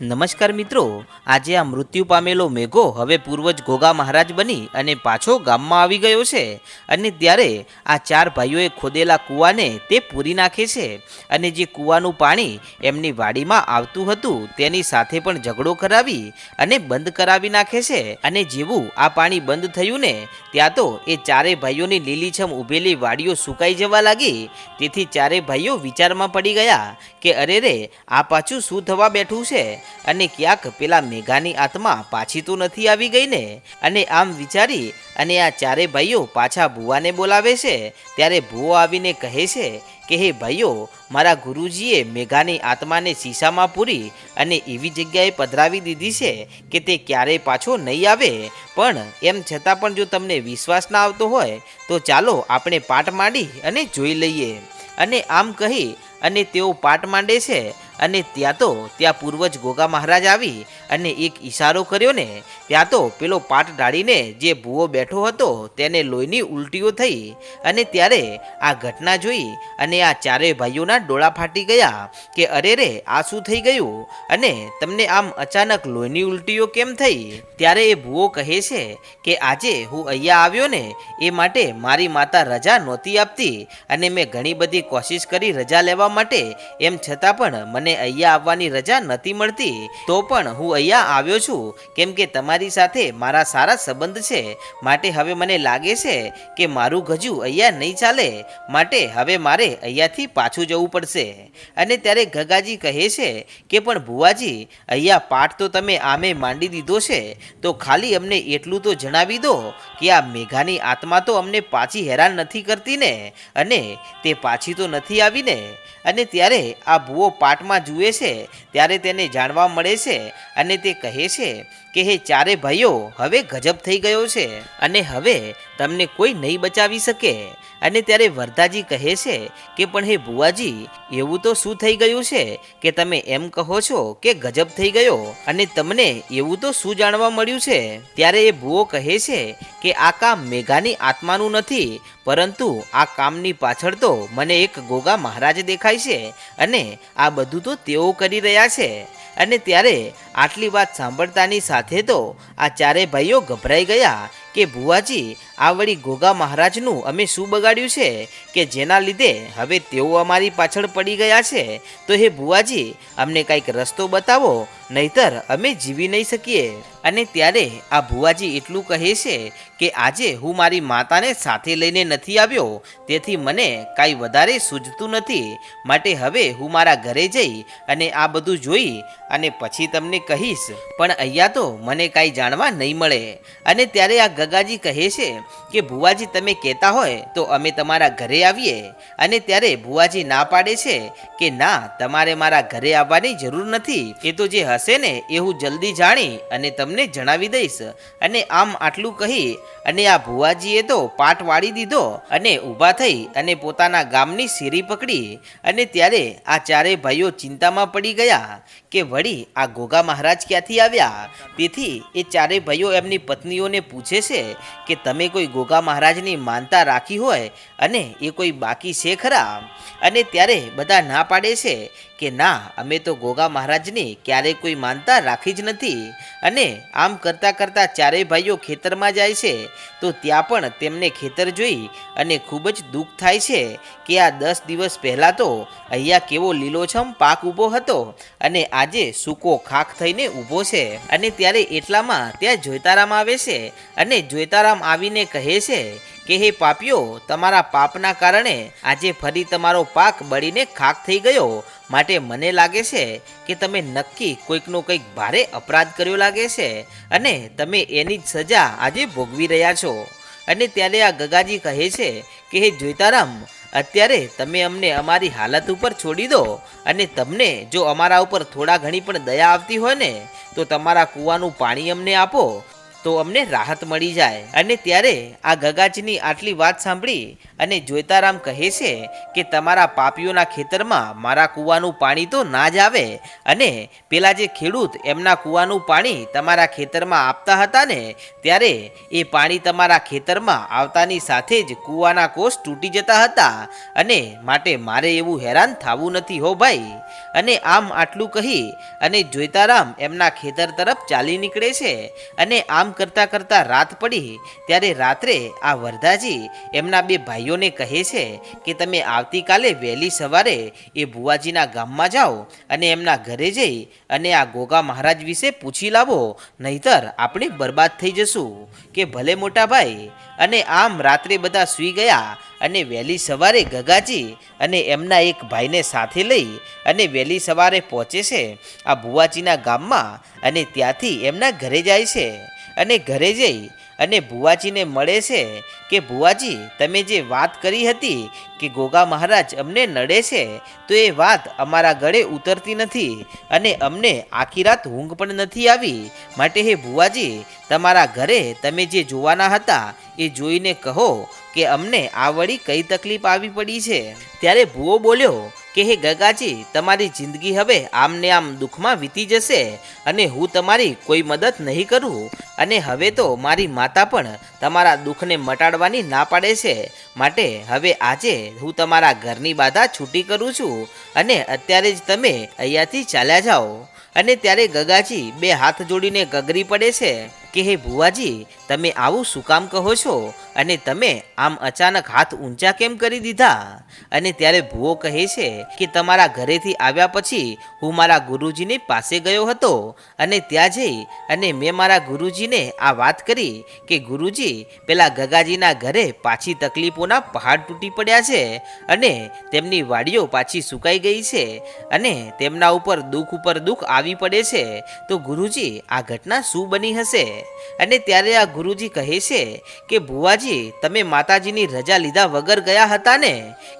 નમસ્કાર મિત્રો, આજે આ મૃત્યુ પામેલો મેઘો હવે પૂર્વજ ગોગા મહારાજ બની અને પાછો ગામમાં આવી ગયો છે અને ત્યારે આ ચાર ભાઈઓએ ખોદેલા કૂવાને તે પૂરી નાખે છે અને જે કૂવાનું પાણી એમની વાડીમાં આવતું હતું તેની સાથે પણ ઝઘડો કરાવી અને બંધ કરાવી નાખે છે અને જેવું આ પાણી બંધ થયું ને, ત્યાં તો એ ચારે ભાઈઓની લીલીછમ ઊભેલી વાડીઓ સુકાઈ જવા લાગી. તેથી ચારે ભાઈઓ વિચારમાં પડી ગયા કે અરે રે આ પાછું શું થવા બેઠું છે? અને ક્યાંક પેલા મેઘાની આત્મા પાછી તો નથી આવી ગઈ ને અને આમ વિચારી અને આ ચારે ભાઈઓ પાછા ભુવાને બોલાવે છે. ત્યારે ભુવો આવીને કહે છે કે, હે ભાઈઓ, મારા ગુરુજીએ મેઘાની આત્માને શીશામાં પૂરી અને એવી જગ્યાએ પધરાવી દીધી છે કે તે ક્યારેય પાછો નહીં આવે. પણ એમ છતાં પણ જો તમને વિશ્વાસ ના આવતો હોય, તો ચાલો આપણે પાટ માંડી અને જોઈ લઈએ. અને આમ કહી અને તેઓ પાટ માંડે છે. અને ત્યાં તો ત્યાં પૂર્વજ ગોગા મહારાજ આવી અને એક ઈશારો કર્યો ને, ત્યાં તો પેલો પાટ ડાળીને જે ભૂવો બેઠો હતો તેને લોહીની ઉલટીઓ થઈ અને ત્યારે આ ઘટના જોઈ અને આ ચારેય ભાઈઓના ડોળા ફાટી ગયા કે અરે રે, આ શું થઈ ગયું? અને તમને આમ અચાનક લોહીની ઉલટીઓ કેમ થઈ? ત્યારે એ ભૂવો કહે છે કે આજે હું અહીંયા આવ્યો ને, એ માટે મારી માતા રજા નહોતી આપતી અને મેં ઘણી બધી કોશિશ કરી રજા લેવા માટે, એમ છતાં પણ મને અહીંયા આવવાની રજા નથી મળતી, તો પણ હું અહીંયા આવ્યો છું. કેમ કે તમારી સાથે મારા સારા સંબંધ છે. માટે હવે મને લાગે છે કે મારું ગજુ અહીંયા નહીં ચાલે. માટે હવે મારે અહીંયાથી પાછું જવું પડશે. અને ત્યારે ગગાજી કહે છે કે પણ ભુવાજી, અહીંયા પાઠ તો તમે આમે માંડી દીધો છે. તો ખાલી અમને એટલું તો જણાવી દો કે આ મેઘાની આત્મા તો અમને પાછી હેરાન નથી કરતી ને. અને તે પાછી તો નથી આવી ને અને ત્યારે આ ભૂવો પાટમાં જુએ છે. ત્યારે તેને જાણવા મળે છે. અને તે કહે છે કે, હે ચારે ભાઈઓ, હવે ગજબ થઈ ગયો છે અને હવે તમને કોઈ નહીં બચાવી શકે. અને ત્યારે વરદાજી કહે છે કે, પણ હે ભુવાજી એવું તો શું થઈ ગયું છે કે તમે એમ કહો છો કે ગજબ થઈ ગયો અને તમને એવું તો શું જાણવા મળ્યું છે? ત્યારે એ ભુવો કહે છે કે, આ કામ મેઘાની આત્માનું નથી, પરંતુ આ કામની પાછળ તો મને એક ગોગા મહારાજ દેખાય છે અને આ બધું તો તેઓ કરી રહ્યા છે. અને ત્યારે આટલી વાત સાંભળતાની સાથે તો આ ચારે ભાઈઓ ગભરાઈ ગયા કે ભુવાજી, આ વળી ગોગા મહારાજનું અમે શું બગાડ્યું છે? કે જેના લીધે હવે તેઓ અમારી પાછળ પડી ગયા છે? તો હે ભુવાજી, અમને કાંઈક રસ્તો બતાવો, નહીતર અમે જીવી નહીં શકીએ. અને ત્યારે આ ભુવાજી એટલું કહે છે કે આજે હું મારી માતાને સાથે લઈને નથી આવ્યો, તેથી મને કાંઈ વધારે સૂઝતું નથી. માટે હવે હું મારા ઘરે જઈ અને આ બધું જોઈ અને પછી તમને કહીશ. પણ અહીંયા તો મને કાંઈ જાણવા નહીં મળે. અને ત્યારે આ ગગાજી કહે છે કે, ભુવાજી, તમે કહેતા હોય તો અમે તમારા ઘરે આવીએ અને ત્યારે ભુવાજી ના પાડે છે કે, ના, તમારે મારા ઘરે આવવાની જરૂર નથી. એ તો જે હશે ને, એ હું જલ્દી જાણી અને તમને જણાવી દઈશ. અને આમ આટલું કહી અને આ ભુવાજીએ તો પાટ વાળી દીધો અને ઊભા થઈ અને પોતાના ગામની સીરી પકડી અને ત્યારે આ ચારેય ભાઈઓ ચિંતામાં પડી ગયા કે, વળી, આ ગોગા મહારાજ ક્યાંથી આવ્યા? તેથી એ ચારેય ભાઈઓ એમની પત્નીઓને પૂછે છે કે તમે કોઈ ગોગા મહારાજની માનતા રાખી હોય અને એ કોઈ બાકી છે ખરા? અને ત્યારે બધા ના પાડે છે કે ના, અમે તો ગોગા મહારાજની ક્યારેય કોઈ માનતા રાખી જ નથી અને આમ કરતાં કરતાં ચારેય ભાઈઓ ખેતરમાં જાય છે, તો ત્યાં પણ તેમને ખેતર જોઈ અને ખૂબ જ દુઃખ થાય છે કે આ દસ દિવસ પહેલાં તો અહીંયા કેવો લીલોછમ પાક ઊભો હતો અને આજે સૂકો ખાખ થઈને ઊભો છે. અને ત્યારે એટલામાં ત્યાં જોઈતારામ આવે છે અને જોઈતારામ આવીને કહે છે કે હે પાપીઓ, તમારા પાપના કારણે આજે ફરી તમારો પાક બળીને ખાક થઈ ગયો. માટે મને લાગે છે કે તમે નક્કી કોઈકનો કંઈક ભારે અપરાધ કર્યો લાગે છે અને તમે એની જ સજા આજે ભોગવી રહ્યા છો. અને ત્યારે આ ગગાજી કહે છે કે, હે જોઈતારામ, અત્યારે તમે અમને અમારી હાલત ઉપર છોડી દો અને તમને જો અમારા ઉપર થોડા ઘણી પણ દયા આવતી હોય ને, તો તમારા કૂવાનું પાણી અમને આપો તો અમને રાહત મળી જાય. અને ત્યારે આ ગગાજીની આટલી વાત સાંભળી અને જોઈતારામ કહે છે કે તમારા પાપીઓના ખેતરમાં મારા કૂવાનું પાણી તો ના જ આવે અને પેલા જે ખેડૂત એમના કૂવાનું પાણી તમારા ખેતરમાં આપતા હતા ને, ત્યારે એ પાણી તમારા ખેતરમાં આવતાની સાથે જ કૂવાના કોષ તૂટી જતા હતા અને માટે મારે એવું હેરાન થવું નથી હો ભાઈ. અને આમ આટલું કહી અને જોઈતારામ એમના ખેતર તરફ ચાલી નીકળે છે અને આમ કરતાં કરતાં રાત પડી, ત્યારે રાત્રે આ વરદાજી એમના બે ભાઈઓને કહે છે કે તમે આવતીકાલે વહેલી સવારે એ ભુવાજીના ગામમાં જાઓ અને એમના ઘરે જઈ અને આ ગોગા મહારાજ વિશે પૂછી લાવો, નહીતર આપણે બરબાદ થઈ જશું, કે ભલે મોટા ભાઈ. અને આમ રાત્રે બધા સૂઈ ગયા અને વહેલી સવારે ગગાજી અને એમના એક ભાઈને સાથે લઈ અને વહેલી સવારે પહોંચે છે આ ભુવાજીના ગામમાં અને ત્યાંથી એમના ઘરે જાય છે. અને ઘરે જઈ અને ભુવાજીને મળે છે કે, ભુવાજી, તમે જે વાત કરી હતી કે ગોગા મહારાજ અમને નડે છે, તો એ વાત અમારા ગળે ઉતરતી નથી અને અમને આખી રાત ઊંઘ પણ નથી આવી. માટે હે ભુવાજી, તમારા ઘરે તમે જે જોવાના હતા એ જોઈને કહો કે અમને આ વળી કઈ તકલીફ આવી પડી છે. ત્યારે ભુવો બોલ્યો કે હે ગગાજી, તમારી જિંદગી હવે આમને આમ દુઃખમાં વીતી જશે અને હું તમારી કોઈ મદદ નહીં કરું અને હવે તો મારી માતા પણ તમારા દુઃખને મટાડવાની ના પાડે છે. માટે હવે આજે હું તમારા ઘરની બાધા છૂટી કરું છું અને અત્યારે જ તમે અહીંયાથી ચાલ્યા જાઓ. અને ત્યારે ગગાજી બે હાથ જોડીને ગગરી પડે છે કે હે ભુવાજી તમે આવું શું કામ કહો છો? અને તમે આમ અચાનક હાથ ઊંચા કેમ કરી દીધા? અને ત્યારે ભુવો કહે છે કે તમારા ઘરેથી આવ્યા પછી હું મારા ગુરુજીની પાસે ગયો હતો. અને ત્યાં જઈ અને મેં મારા ગુરુજીને આ વાત કરી કે ગુરુજી, પેલા ગગાજીના ઘરે પાછી તકલીફોના પહાડ તૂટી પડ્યા છે અને તેમની વાડીઓ પાછી સુકાઈ ગઈ છે અને તેમના ઉપર દુઃખ ઉપર દુઃખ આવી પડે છે. તો ગુરુજી, આ ઘટના શું બની હશે? અને ત્યારે આ ગુરુજી કહે છે કે, ભુવાજી, તમે માતાજીની રજા લીધા વગર ગયા હતા ને?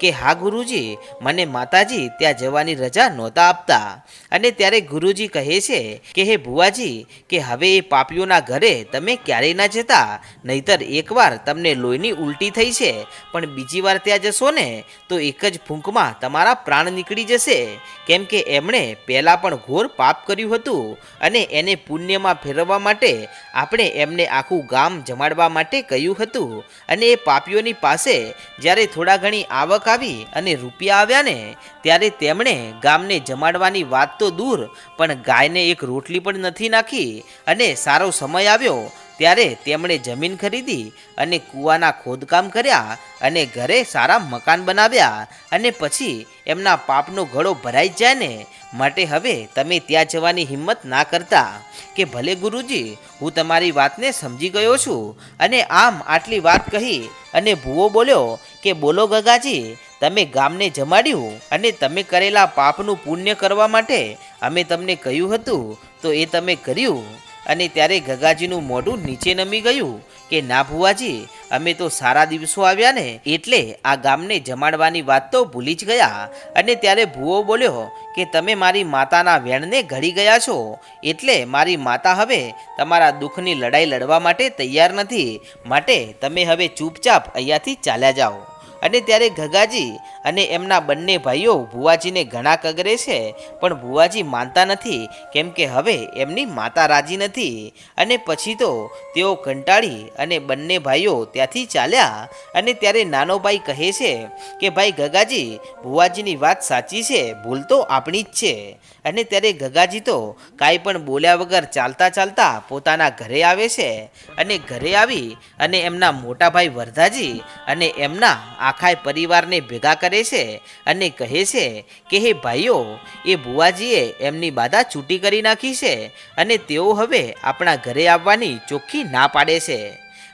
કે હા, ગુરુજી, મને માતાજી ત્યાં જવાની રજા નહોતા આપતા. અને ત્યારે ગુરુજી કહે છે કે, હે ભુવાજી, કે હવે એ પાપીઓના ઘરે તમે ક્યારેય ના જતા? નહીતર એકવાર તમને લોહીની ઉલટી થઈ છે, પણ બીજી વાર ત્યાં જશો ને, તો એક જ ફૂંકમાં તમારા પ્રાણ નીકળી જશે. કેમ કે એમણે પહેલાં પણ ઘોર પાપ કર્યું હતું અને એને પુણ્યમાં ફેરવવા માટે આપણે એમને આખું ગામ જમાડવા માટે કહ્યું હતું અને એ પાપીઓની પાસે જ્યારે થોડા ઘણી આવક આવી અને રૂપિયા આવ્યા ને, ત્યારે તેમણે ગામને જમાડવાની વાત તો દૂર, પણ ગાયને એક રોટલી પણ નથી નાખી અને સારો સમય આવ્યો ત્યારે તેમણે જમીન ખરીદી અને કૂવાના ખોદકામ કર્યા અને ઘરે સારા મકાન બનાવ્યા અને પછી એમના પાપનો ઘડો ભરાઈ જાય ને માટે હવે તમે ત્યાં જવાની હિંમત ના કરતા કે ભલે ગુરુજી, હું તમારી વાતને સમજી ગયો છું અને આમ આટલી વાત કહી અને ભૂવો બોલ્યો કે બોલો ગગાજી, તમે ગામને જમાડ્યું અને તમે કરેલા પાપનું પુણ્ય કરવા માટે અમે તમને કહ્યું હતું, તો એ તમે કર્યું. અને ત્યારે ગગાજીનું મોઢું નીચે નમી ગયું કે, ના ભુવાજી, અમે તો સારા દિવસો આવ્યા ને, એટલે આ ગામને જમાડવાની વાત તો ભૂલી જ ગયા. અને ત્યારે ભુવો બોલ્યો કે, તમે મારી માતાના વેણને ઘડી ગયા છો, એટલે મારી માતા હવે તમારા દુઃખની લડાઈ લડવા માટે તૈયાર નથી. માટે તમે હવે ચૂપચાપ અહીંયાથી ચાલ્યા જાઓ. અને ત્યારે ગગાજી અને એમના બંને ભાઈઓ ભુવાજીને ઘણા કગરે છે, પણ ભુવાજી માનતા નથી, કેમ કે હવે એમની માતા રાજી નથી. અને પછી તો તેઓ કંટાળી અને બંને ભાઈઓ ત્યાંથી ચાલ્યા અને ત્યારે નાનો ભાઈ કહે છે કે, ભાઈ ગગાજી ભુવાજીની વાત સાચી છે, ભૂલ તો આપણી જ છે. અને ત્યારે ગગાજી તો કાંઈ પણ બોલ્યા વગર ચાલતા ચાલતા પોતાના ઘરે આવે છે. અને ઘરે આવી અને એમના મોટા ભાઈ વરધાજી અને એમના આખા પરિવારને ભેગા કરે છે અને કહે છે કે, હે ભાઈઓ, એ ભુવાજીએ એમની બાધા છૂટી કરી નાખી છે અને તેઓ હવે આપણા ઘરે આવવાની ચોખ્ખી ના પાડે છે.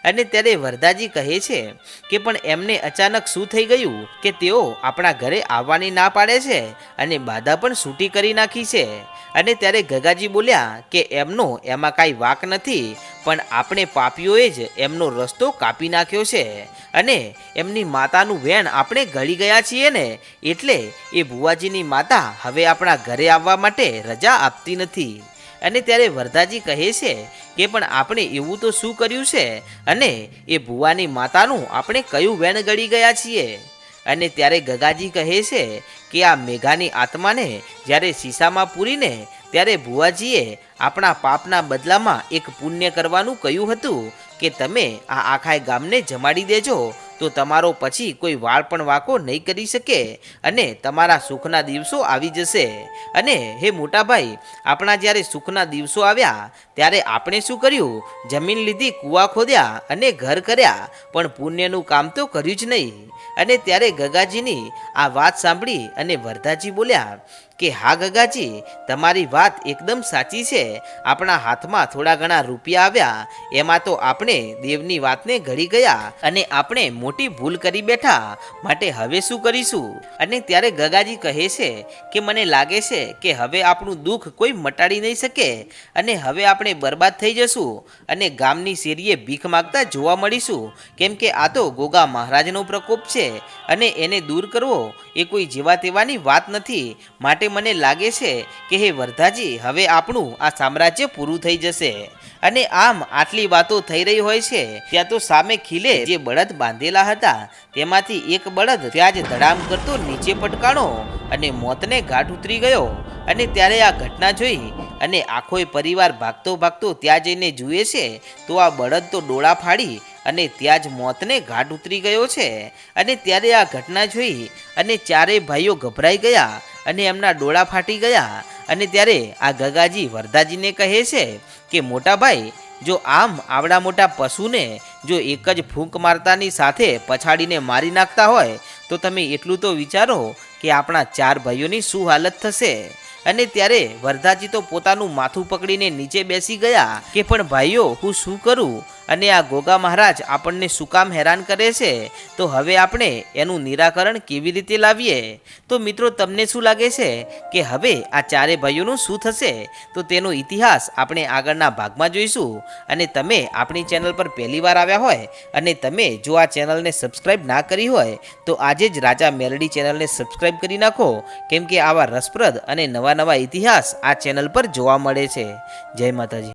અને ત્યારે વરદાજી કહે છે કે, પણ એમને અચાનક શું થઈ ગયું કે તેઓ આપણા ઘરે આવવાની ના પાડે છે અને બાધા પણ છૂટી કરી નાખી છે? અને ત્યારે ગગાજી બોલ્યા કે, એમનો એમાં કાંઈ વાક નથી, પણ આપણે પાપીઓએ જ એમનો રસ્તો કાપી નાખ્યો છે અને એમની માતાનું વેણ આપણે ગળી ગયા છીએ ને, એટલે એ ભુવાજીની માતા હવે આપણા ઘરે આવવા માટે રજા આપતી નથી. અને ત્યારે વરદાજી કહે છે કે પણ આપણે એવું તો શું કર્યું છે? અને એ ભુવાની માતાનું આપણે કયું વેણ ગળી ગયા છીએ? અને ત્યારે ગગાજી કહે છે કે આ મેઘાની આત્માને જ્યારે શીશામાં પૂરીને ત્યારે ભુવાજીએ આપણા પાપના બદલામાં એક પુણ્ય કરવાનું કહ્યું હતું કે તમે આ આખા ગામને જમાડી દેજો તો તમારો પછી કોઈ વાળ પણ વાંકો નહીં કરી શકે અને તમારા સુખના દિવસો આવી જશે. અને હે મોટાભાઈ, આપણા જ્યારે સુખના દિવસો આવ્યા, ત્યારે આપણે શું કર્યું? જમીન લીધી, કૂવા ખોદ્યા અને ઘર કર્યા, પણ પુણ્યનું કામ તો કર્યું જ નહીં. અને ત્યારે ગગાજીની આ વાત સાંભળી અને વરદાજી બોલ્યા કે, હા, ગગાજી, તમારી વાત એકદમ સાચી છે. આપણા હાથમાં થોડા ઘણા રૂપિયા આવ્યા. એમાં તો આપણે દેવની વાતને ઘડી ગયા અને આપણે મોટી ભૂલ કરી બેઠા. માટે હવે શું કરીશું? અને ત્યારે ગગાજી કહે છે કે, મને લાગે છે કે હવે આપણું દુઃખ કોઈ મટાડી નહીં શકે. અને હવે આપણે બરબાદ થઈ જશું. અને ગામની શેરીએ ભીખ માગતા જોવા મળીશું. કેમ કે આ તો ગોગા મહારાજનો પ્રકોપ છે. અને એને દૂર કરવો એ કોઈ જેવા તેવાની વાત નથી. માટે મને લાગે છે કે હે વરધાજી, હવે આપણું આ સામ્રાજ્ય પૂરું થઈ જશે. અને આમ આટલી વાતો થઈ રહી હોય છે, ત્યાં તો સામે ખીલે જે બળદ બાંધેલા હતા, તેમાંથી એક બળદ ત્યાં જ ધડામ કરતો નીચે પટકાણો અને મોતને ઘાટ ઉતરી ગયો. અને ત્યારે આ ઘટના જોઈ અને આખોય પરિવાર ભાગતો ભાગતો ત્યાં જઈને જુએ છે, તો આ બળદ તો ડોળા ફાડી અને ત્યાં જ મોતને ઘાટ ઉતરી ગયો છે. અને ત્યારે આ ઘટના જોઈ અને ચારેય ભાઈઓ ગભરાઈ ગયા અને એમના ડોળા ફાટી ગયા. અને ત્યારે આ ગગાજી વરદાજીને કહે છે કે મોટા ભાઈ જો આમ આવડા મોટા પશુને જો એક જ ફૂંક મારતાની સાથે પછાડીને મારી નાખતા હોય, તો તમે એટલું તો વિચારો કે આપણા ચાર ભાઈઓની શું હાલત થશે. અને ત્યારે વરદાજી તો પોતાનું માથું પકડીને નીચે બેસી ગયા કે, પણ ભાઈઓ, હું શું કરું? અને આ ગોગા મહારાજ આપણને શું કામ હેરાન કરે છે? તો હવે આપણે એનું નિરાકરણ કેવી રીતે લાવીએ? તો મિત્રો, તમને શું લાગે છે કે હવે આ ચારે ભાઈઓનું શું થશે? તો તેનો ઇતિહાસ આપણે આગળના ભાગમાં જોઈશું. અને તમે આપણી ચેનલ પર પહેલી વાર આવ્યા હોય અને તમે જો આ ચેનલને સબસ્ક્રાઈબ ના કરી હોય, તો આજે જ રાજા મેલડી ચેનલને સબસ્ક્રાઈબ કરી નાખો. કેમ કે આવા રસપ્રદ અને નવા નવા ઇતિહાસ આ ચેનલ પર જોવા મળે છે. જય માતાજી.